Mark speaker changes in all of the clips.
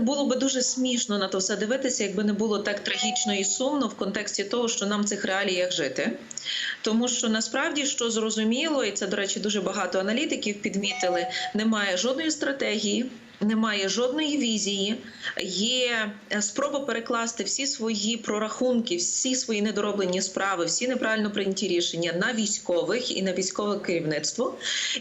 Speaker 1: Було би дуже смішно на то все дивитися, якби не було так трагічно і сумно в контексті того, що нам в цих реаліях жити. Тому що насправді що зрозуміло, і це, до речі, дуже багато аналітиків підмітили, немає жодної стратегії. Немає жодної візії, є спроба перекласти всі свої прорахунки, всі свої недороблені справи, всі неправильно прийняті рішення на військових і на військове керівництво.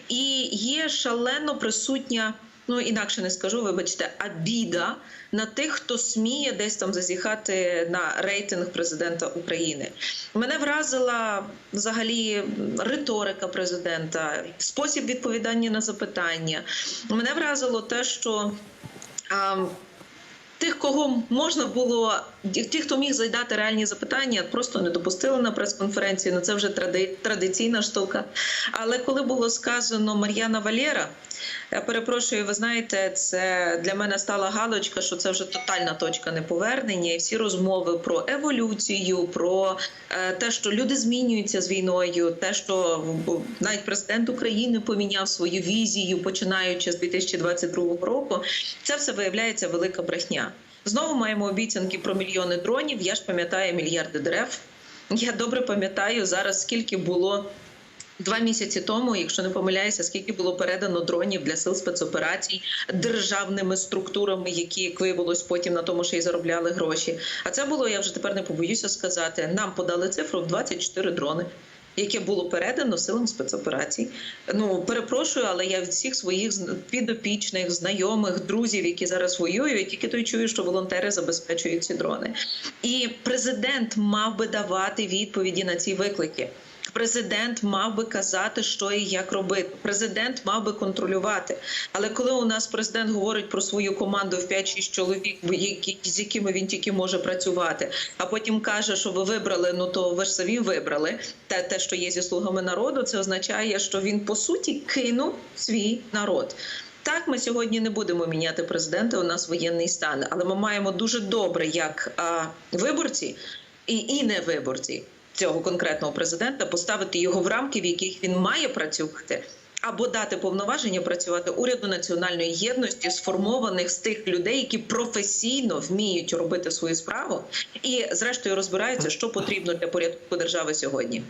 Speaker 1: І є шалено присутня ну інакше не скажу, вибачте, обіда на тих, хто сміє десь там зазіхати на рейтинг президента України. Мене вразила взагалі риторика президента, спосіб відповідання на запитання. Мене вразило те, що. А, Тих, кого можна було, ті, хто міг задати реальні запитання, просто не допустили на прес-конференції. Ну це вже тради, традиційна штука. Але коли було сказано Мар'яна Валєра, я перепрошую, ви знаєте, це для мене стала галочка, що це вже тотальна точка неповернення, і всі розмови про еволюцію, про е, те, що люди змінюються з війною, те, що навіть президент України поміняв свою візію, починаючи з 2022 року, це все виявляється велика брехня. Знову маємо обіцянки про мільйони дронів. Я ж пам'ятаю мільярди дерев. Я добре пам'ятаю зараз, скільки було. Два місяці тому, якщо не помиляюся, скільки було передано дронів для сил спецоперацій державними структурами, які як виявилось потім на тому, що й заробляли гроші. А це було, я вже тепер не побоюся сказати. Нам подали цифру в 24 дрони. Яке було передано силам спецоперацій. Ну перепрошую, але я від всіх своїх підопічних, знайомих, друзів, які зараз воюють, тільки то й чую, що волонтери забезпечують ці дрони. І президент мав би давати відповіді на ці виклики. Президент мав би казати, що і як робити. Президент мав би контролювати. Але коли у нас президент говорить про свою команду в 5-6 чоловік, з якими він тільки може працювати, а потім каже, що ви вибрали, ну то ви ж самі вибрали те, те, що є зі слугами народу, це означає, що він по суті кинув свій народ. Так, ми сьогодні не будемо міняти президента. У нас воєнний стан, але ми маємо дуже добре, як а, виборці і, і не виборці цього конкретного президента, поставити його в рамки, в яких він має працювати, або дати повноваження працювати уряду національної єдності, сформованих з тих людей, які професійно вміють робити свою справу, і зрештою розбираються, що потрібно для порядку держави сьогодні.